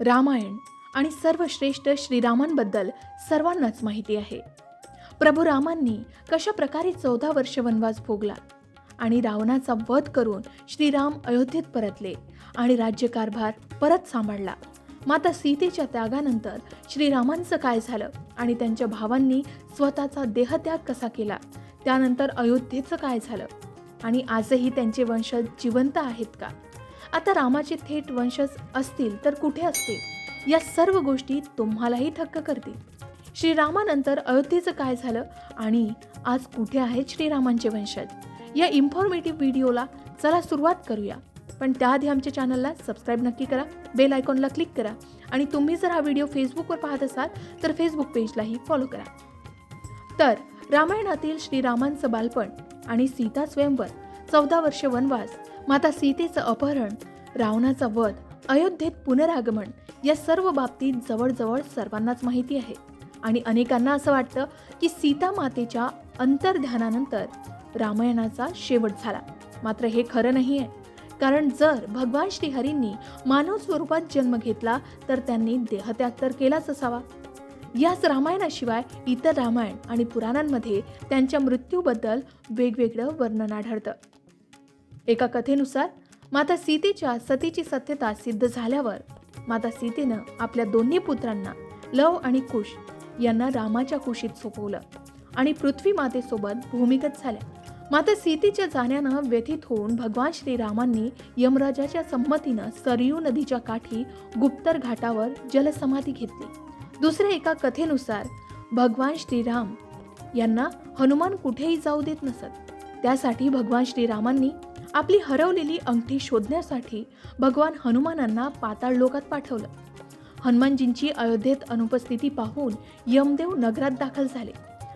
रामायण आणि सर्वश्रेष्ठ श्रीरामांबद्दल सर्वांनाच माहिती आहे. प्रभू रामांनी कशा प्रकारे चौदा वर्ष वनवास भोगला आणि रावणाचा वध करून श्रीराम अयोध्येत परतले आणि राज्यकारभार परत सांभाळला. माता सीतेच्या त्यागानंतर श्रीरामांचं काय झालं आणि त्यांच्या भावांनी स्वतःचा देहत्याग कसा केला? त्यानंतर अयोध्येचं काय झालं? आणि आजही त्यांचे वंशज जिवंत आहेत का? आता रामाचे थेट वंशज असतील तर कुठे असतील? या सर्व गोष्टी तुम्हालाही थक्क करतील. श्रीरामानंतर अयोध्येचं काय झालं आणि आज कुठे आहेत श्रीरामांचे वंशज? या इन्फॉर्मेटिव्ह व्हिडिओला चला सुरुवात करूया. पण त्याआधी आमच्या चॅनलला सबस्क्राईब नक्की करा बेल आयकॉनला क्लिक करा आणि तुम्ही जर हा व्हिडिओ फेसबुकवर पाहत असाल तर फेसबुक पेजलाही फॉलो करा. तर रामायणातील श्रीरामांचं बालपण आणि सीता स्वयंवर चौदा वर्षे वनवास माता सीतेचं अपहरण रावणाचा वध अयोध्येत पुनरागमन या सर्व बाबतीत जवळजवळ सर्वांनाच माहिती आहे. आणि अनेकांना असं वाटतं की सीता मातेच्या अंतर्ध्यानानंतर रामायणाचा शेवट झाला. मात्र हे खरं नाही आहे कारण जर भगवान श्रीहरींनी मानव स्वरूपात जन्म घेतला तर त्यांनी देहत्याग तर केलाच असावा. याच रामायणाशिवाय इतर रामायण आणि पुराणांमध्ये त्यांच्या मृत्यूबद्दल वेगवेगळं वर्णन आढळतं. एका कथेनुसार माता सीतेच्या सतीची सत्यता सिद्ध झाल्यावर माता सीतेनं आपल्या दोन्ही पुत्रांना लव आणि कुश यांना रामाच्या कुशीत सोपवलं आणि पृथ्वी मातेसोबत भूमिगत झाल्या. माता सीतेच्या जाण्यानं व्यथित होऊन भगवान श्रीरामांनी यमराजाच्या संमतीनं सरयू नदीच्या काठी गुप्तर घाटावर जलसमाधी घेतली. दुसऱ्या एका कथेनुसार भगवान श्रीराम यांना हनुमान कुठेही जाऊ देत नसत. त्यासाठी भगवान श्रीरामांनी आपली हरवलेली अंगठी शोधण्यासाठी भगवान हनुमानांना पाताळ लोकात पाठवलं. हनुमानजींची अयोध्येत अनुपस्थिती पाहून यमदेव नगरात दाखल झाले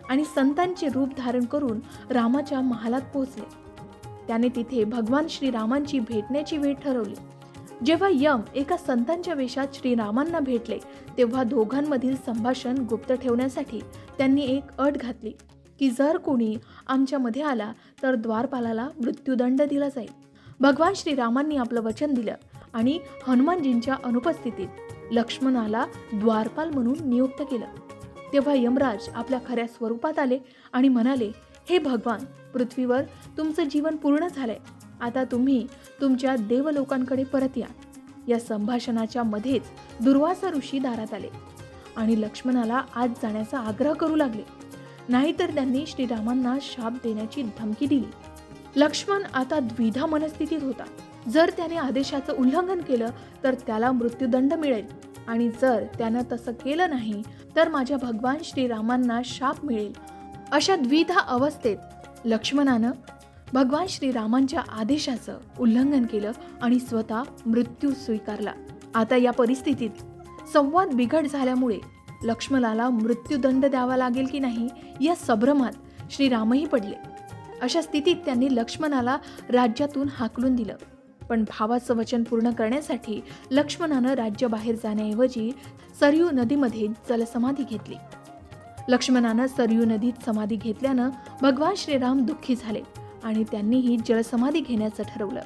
आणि संतांचे रूप धारण करून रामाच्या महालात पोहोचले. त्याने तिथे भगवान श्रीरामांची भेटण्याची वेळ ठरवली. जेव्हा यम एका संतांच्या वेशात श्रीरामांना भेटले तेव्हा दोघांमधील संभाषण गुप्त ठेवण्यासाठी त्यांनी एक अट घातली. की जर कोणी आमच्यामध्ये आला तर द्वारपालाला मृत्यूदंड दिला जाईल. भगवान श्रीरामांनी आपलं वचन दिलं आणि हनुमानजींच्या अनुपस्थितीत लक्ष्मणाला द्वारपाल म्हणून नियुक्त केलं. तेव्हा यमराज आपल्या खऱ्या स्वरूपात आले आणि म्हणाले हे भगवान पृथ्वीवर तुमचं जीवन पूर्ण झालंय. आता तुम्ही तुमच्या देवलोकांकडे परत या. या संभाषणाच्या मध्येच दुर्वासा ऋषी दारात आले आणि लक्ष्मणाला आज जाण्याचा आग्रह करू लागले. नाहीतर त्यांनी श्रीरामांना शाप देण्याची धमकी दिली. लक्ष्मण आता द्विधा मनस्थितीत होता. जर त्याने आदेशाचं उल्लंघन केलं तर त्याला मृत्यूदंड मिळेल. आणि जर त्यानं तसं केलं नाही तर माझ्या भगवान श्रीरामांना शाप मिळेल. अशा द्विधा अवस्थेत लक्ष्मणानं भगवान श्रीरामांच्या आदेशाचं उल्लंघन केलं आणि स्वतः मृत्यू स्वीकारला. आता या परिस्थितीत संवाद बिघड झाल्यामुळे लक्ष्मणाला मृत्यूदंड द्यावा लागेल की नाही या संभ्रमात श्रीरामही पडले. अशा स्थितीत त्यांनी लक्ष्मणाला राज्यातून हाकलून दिलं. पण भावाचं वचन पूर्ण करण्यासाठी लक्ष्मणानं राज्याबाहेर जाण्याऐवजी सरयू नदीमध्ये जलसमाधी घेतली. लक्ष्मणानं सरयू नदीत समाधी घेतल्यानं भगवान श्रीराम दुःखी झाले आणि त्यांनीही जलसमाधी घेण्याचं ठरवलं.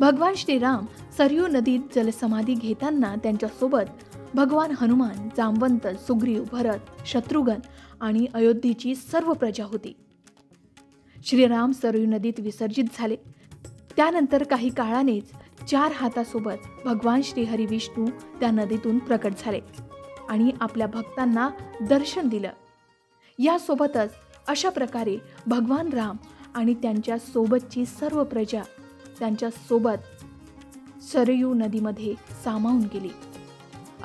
भगवान श्रीराम सरयू नदीत जलसमाधी घेताना त्यांच्यासोबत भगवान हनुमान जांबवंत सुग्रीव भरत शत्रुघ्न आणि अयोध्येची सर्व प्रजा होती. श्रीराम सरयू नदीत विसर्जित झाले. त्यानंतर काही काळानेच चार हातासोबत भगवान श्रीहरी विष्णू त्या नदीतून प्रकट झाले आणि आपल्या भक्तांना दर्शन दिलं. यासोबतच अशा प्रकारे भगवान राम आणि त्यांच्या सोबतची सर्व प्रजा त्यांच्यासोबत सरयू नदीमध्ये सामावून गेली.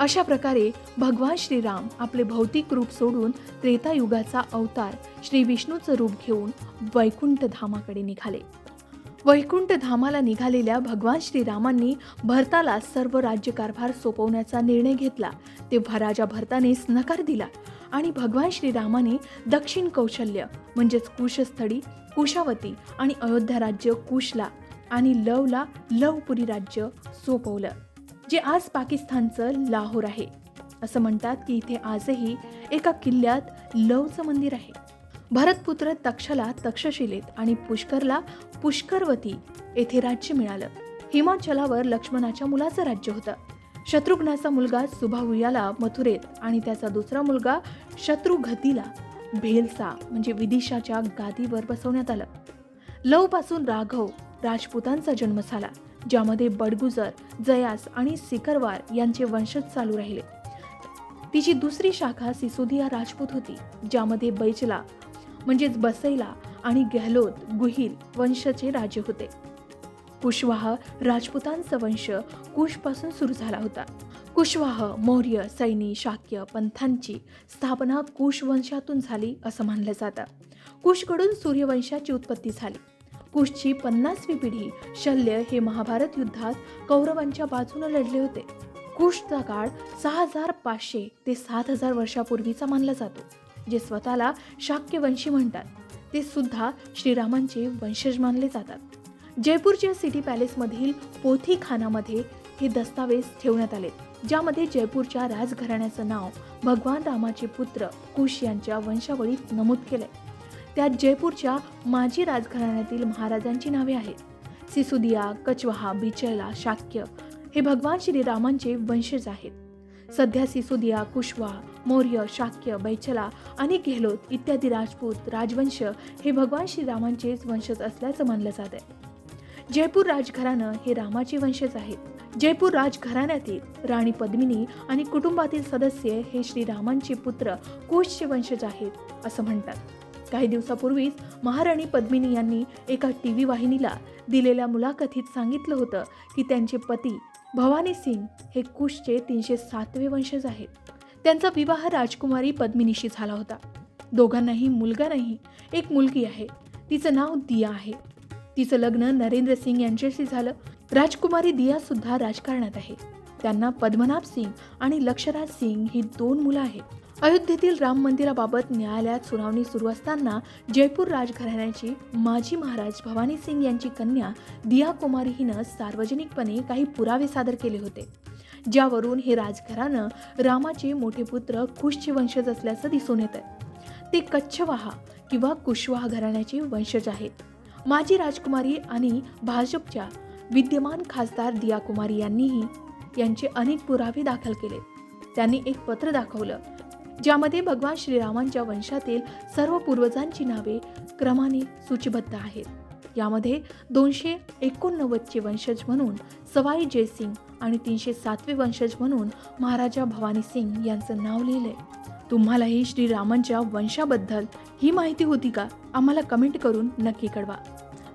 अशा प्रकारे भगवान श्रीराम आपले भौतिक रूप सोडून त्रेतायुगाचा अवतार श्री विष्णूचं रूप घेऊन वैकुंठ धामाकडे निघाले. वैकुंठ धामाला निघालेल्या भगवान श्रीरामांनी भरताला सर्व राज्यकारभार सोपवण्याचा निर्णय घेतला. तेव्हा राजा भरतानेच नकार दिला आणि भगवान श्रीरामाने दक्षिण कौशल्य म्हणजेच कुशस्थळी कुशावती आणि अयोध्या राज्य कुशला आणि लवला लवपुरी राज्य सोपवलं. जे आज पाकिस्तानचं लाहोर आहे. असं म्हणतात की इथे आजही एका किल्ल्यात लवचं मंदिर आहे. भरतपुत्र तक्षला तक्षशिलेत आणि पुष्करला पुष्करवती येथे राज्य मिळालं. हिमाचलावर लक्ष्मणाच्या मुलाचं राज्य होतं. शत्रुघ्नाचा मुलगा सुभाहू याला मथुरेत आणि त्याचा दुसरा मुलगा शत्रुघतीला भेलसा म्हणजे विदिशाच्या गादीवर बसवण्यात आलं. लवपासून राघव राजपूतांचा जन्म झाला. ज्यामध्ये बडगुजर जयास आणि सिकरवार यांचे वंशज चालू राहिले. तिची दुसरी शाखा सिसोदिया राजपूत होती ज्यामध्ये बैचला म्हणजेच बसैला आणि गेहलोत गुहिल वंशचे राजे होते. कुशवाह राजपुतांचा वंश कुशपासून सुरू झाला होता. कुशवाह मौर्य सैनी शाक्य पंथांची स्थापना कुश वंशातून झाली असं मानलं जातं. कुशकडून सूर्यवंशाची उत्पत्ती झाली. कुशची पन्नासवी पिढी शल्य हे महाभारत युद्धात कौरवांच्या बाजूने लढले होते. कुशचा काळ सहा हजार पाचशे ते सात हजार वर्षापूर्वीचा मानला जातो जे स्वतःला शाक्यवंशी म्हणतात. ते सुद्धा श्रीरामांचे वंशज मानले जातात. जयपूरच्या सिटी पॅलेसमधील पोथी खानामध्ये हे दस्तावेज ठेवण्यात आले ज्यामध्ये जयपूरच्या राजघराण्याचं नाव भगवान रामाचे पुत्र कुश यांच्या वंशावळीत नमूद केलंय. त्यात जयपूरच्या माजी राजघराण्यातील महाराजांची नावे आहेत. सिसुदिया कचवाहा बिचला शाक्य हे भगवान श्रीरामांचे वंशज आहेत. सध्या सिसोदिया कुशवा मौर्य शाक्य बैचला आणि गेहलोत इत्यादी राजपूत राजवंश हे भगवान श्रीरामांचेच वंशज असल्याचं मानलं जात आहे. जयपूर राजघराणं हे रामाचे वंशज आहेत. जयपूर राजघराण्यातील राणी पद्मिनी आणि कुटुंबातील सदस्य हे श्रीरामांचे पुत्र कुशचे वंशज आहेत असं म्हणतात. काही दिवसापूर्वीच महाराणी पद्मिनी यांनी एका टी व्ही वाहिनीला दिलेल्या मुलाखतीत सांगितलं होतं की त्यांचे पती भवानी सिंग हे कुशचे तीनशे सातवे वंशज आहेत. त्यांचा विवाह राजकुमारी पद्मिनीशी झाला होता. दोघांनाही मुलगा नाही एक मुलगी आहे. तिचं नाव दिया आहे. तिचं लग्न नरेंद्र सिंग यांच्याशी झालं. राजकुमारी दिया सुद्धा राजकारणात आहे. त्यांना पद्मनाभ सिंग आणि लक्षराज सिंग ही दोन मुलं आहेत. अयोध्येतील राम मंदिराबाबत न्यायालयात सुनावणी सुरू असताना जयपूर राजघराण्याची माजी महाराज भवानी सिंग यांची कन्या दिया कुमारी हिनं सार्वजनिकपणे काही पुरावे सादर केले होते. ज्यावरून हे राजघराणं रामाचे मोठे पुत्र खुशचे वंशज असल्याचं दिसून येतं ते कच्छवाहा किंवा कुशवाहा घराण्याचे वंशज आहेत. माजी राजकुमारी आणि भाजपच्या विद्यमान खासदार दिया कुमारी यांनीही यांचे अनेक पुरावे दाखल केले. त्यांनी एक पत्र दाखवलं ज्यामध्ये भगवान श्रीरामांच्या वंशातील सर्व पूर्वजांची नावे क्रमाने सूचीबद्ध आहेत. यामध्ये दोनशे एकोणनव्वदचे वंशज म्हणून सवाई जयसिंग आणि तीनशे सातवे वंशज म्हणून महाराजा भवानी सिंग यांचं नाव लिहिलंय. तुम्हालाही श्रीरामांच्या वंशाबद्दल ही माहिती होती का? आम्हाला कमेंट करून नक्की कळवा.